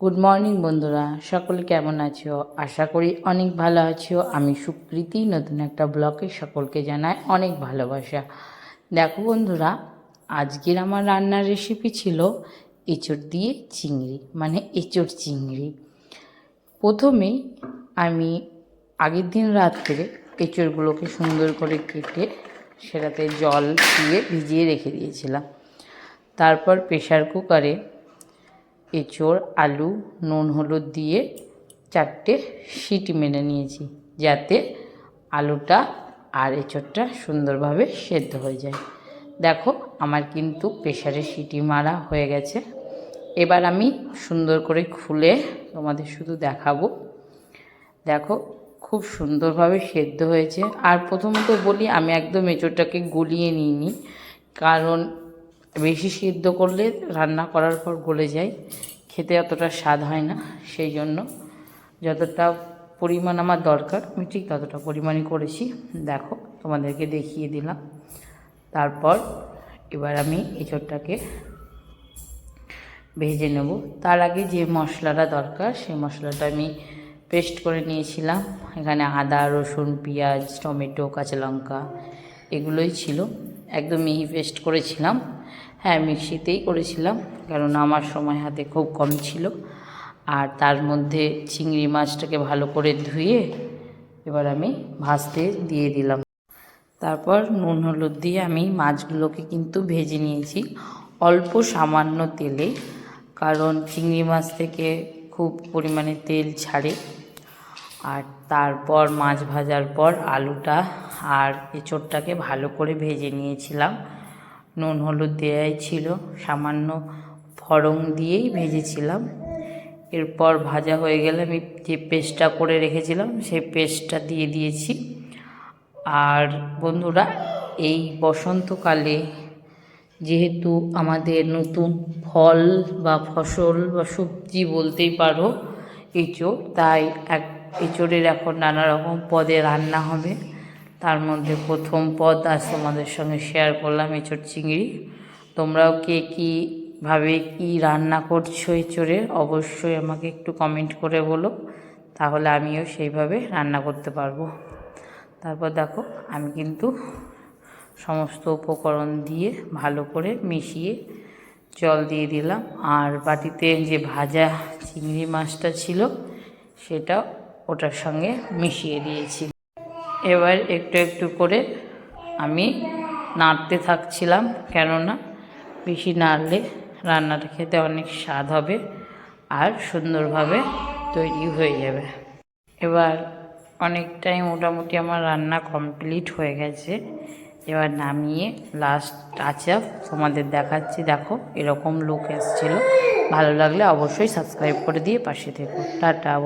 Good morning বন্ধুরা। সকলে কেমন আছো? আশা করি অনেক ভালো আছো। আমি সুকৃতি নতুন একটা ব্লকে সকলকে জানাই অনেক ভালোবাসা। দেখো বন্ধুরা, আজকের আমার রান্নার রেসিপি ছিল এঁচড় দিয়ে চিংড়ি মানে এঁচড় চিংড়ি। প্রথমেই আমি আগের দিন রাত্রে এঁচড়গুলোকে সুন্দর করে কেটে সেটাতে জল দিয়ে ভিজিয়ে রেখে দিয়েছিলাম। তারপর প্রেশার কুকারে এঁচড়, আলু, নুন, হলুদ দিয়ে চারটে সিটি মেনে নিয়েছি যাতে আলুটা আর এঁচড়টা সুন্দরভাবে সেদ্ধ হয়ে যায়। দেখো, আমার কিন্তু প্রেশারে সিটি মারা হয়ে গেছে। এবার আমি সুন্দর করে খুলে তোমাদের শুধু দেখাবো। দেখো, খুব সুন্দরভাবে সেদ্ধ হয়েছে। আর প্রথমত বলি, আমি একদম এঁচোড়টাকে গলিয়ে নিইনি। কারণ বেশি সিদ্ধ করলে রান্না করার পর গলে যায়। খেতে অতটা স্বাদ হয় না, সেই জন্য যতটা পরিমাণ আমার দরকার, আমি ঠিক ততটা পরিমাণই করেছি। দেখো, তোমাদেরকে দেখিয়ে দিলাম। তারপর এবার আমি এঁচোড়টাকে ভেজে নেব। তার আগে যে মশলাটা দরকার, সেই মশলাটা আমি পেস্ট করে নিয়েছিলাম। এখানে আদা, রসুন, পেঁয়াজ, টমেটো, কাঁচা লঙ্কা, এগুলোই ছিল। একদম মিহি পেস্ট করেছিলাম। হ্যাঁ মিক্সিতেই করেছিলাম কারণ আমার সময় হাতে খুব কম ছিল। আর তার মধ্যে চিংড়ি মাছটাকে ভালো করে ধুয়ে এবার আমি ভাজতে দিয়ে দিলাম। তারপর নুন হলুদ দিয়ে আমি মাছগুলোকে কিন্তু ভেজে নিয়েছি অল্প সামান্য তেলে, কারণ চিংড়ি মাছ থেকে খুব পরিমাণে তেল ছাড়ে। আর তারপর মাছ ভাজার পর আলুটা আর এঁচোড়টাকে ভালো করে ভেজে নিয়েছিলাম। নুন হলুদ দেয়াই ছিল, সামান্য ফড়ং দিয়েই ভেজেছিলাম। এরপর ভাজা হয়ে গেলে আমি যে পেস্টটা করে রেখেছিলাম সেই পেস্টটা দিয়ে দিয়েছি। আর বন্ধুরা, এই বসন্তকালে যেহেতু আমাদের নতুন ফল বা ফসল বা সবজি বলতেই পারো, এঁচোড়, তাই এক, এঁচোড়ের এখন নানা রকম পদে রান্না হবে। তার মধ্যে প্রথম পদ আজ তোমাদের সঙ্গে শেয়ার করলাম, এঁচোড় চিংড়ি। তোমরাও কে কীভাবে কী রান্না করছ এঁচোড়ের অবশ্যই আমাকে একটু কমেন্ট করে বলো, তাহলে আমিও সেইভাবে রান্না করতে পারব। তারপর দেখো, আমি কিন্তু সমস্ত উপকরণ দিয়ে ভালো করে মিশিয়ে জল দিয়ে দিলাম। আর বাটিতে যে ভাজা চিংড়ি মাছটা ছিল, সেটা ওটার সঙ্গে মিশিয়ে দিয়েছি। এবার একটু একটু করে আমি নাড়তে থাকছিলাম, কেননা বেশি নাড়লে রান্নাটা খেতে অনেক স্বাদ হবে আর সুন্দরভাবে তৈরি হয়ে যাবে। এবার অনেকটাই মোটামুটি আমার রান্না কমপ্লিট হয়ে গেছে। এবার নামিয়ে লাস্ট টাচ আপ তোমাদের দেখাচ্ছি। দেখো, এরকম লুক এসেছিল। ভালো লাগলে অবশ্যই সাবস্ক্রাইব করে দিয়ে পাশে থেকো। টাটা